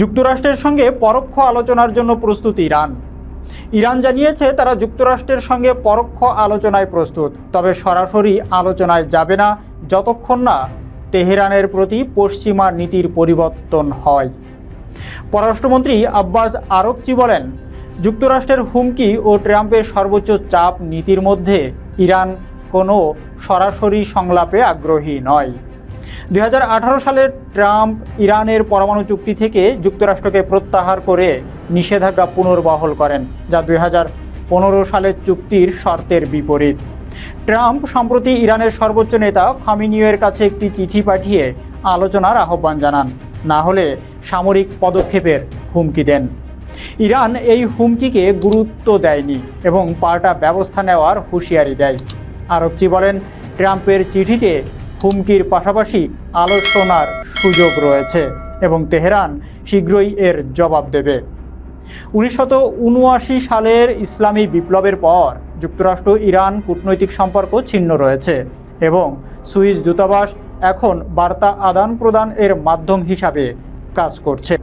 যুক্তরাষ্ট্রের সঙ্গে পরোক্ষ আলোচনার জন্য প্রস্তুত ইরান। ইরান জানিয়েছে তারা যুক্তরাষ্ট্রের সঙ্গে পরোক্ষ আলোচনায় প্রস্তুত, তবে সরাসরি আলোচনায় যাবে না যতক্ষণ না তেহরানের প্রতি পশ্চিমা নীতির পরিবর্তন হয়। পররাষ্ট্রমন্ত্রী আব্বাস আরকচি বলেন, যুক্তরাষ্ট্রের হুমকি ও ট্রাম্পের সর্বোচ্চ চাপ নীতির মধ্যে ইরান কোনো সরাসরি সংলাপে আগ্রহী নয়। দুই হাজার আঠারো সালে ট্রাম্প ইরানের পরমাণু চুক্তি থেকে যুক্তরাষ্ট্রকে প্রত্যাহার করে নিষেধাজ্ঞা পুনর্বহল করেন, যা দুই হাজার পনেরো সালের চুক্তির শর্তের বিপরীত। ট্রাম্প সম্প্রতি ইরানের সর্বোচ্চ নেতা খামিনিয়ের কাছে একটি চিঠি পাঠিয়ে আলোচনার আহ্বান জানান, না হলে সামরিক পদক্ষেপের হুমকি দেন। ইরান এই হুমকিকে গুরুত্ব দেয়নি এবং পাল্টা ব্যবস্থা নেওয়ার হুঁশিয়ারি দেয়। আরবচি বলেন, ট্রাম্পের চিঠিতে হুমকির পাশাপাশি আলোচনার সুযোগ রয়েছে এবং তেহরান শীঘ্রই এর জবাব দেবে। উনআশি সালের ইসলামী বিপ্লবের পর যুক্তরাষ্ট্র, ইরান কূটনৈতিক সম্পর্ক ছিন্ন রয়েছে এবং সুইস দূতাবাস এখন বার্তা আদান প্রদান এর মাধ্যম হিসাবে কাজ করছে।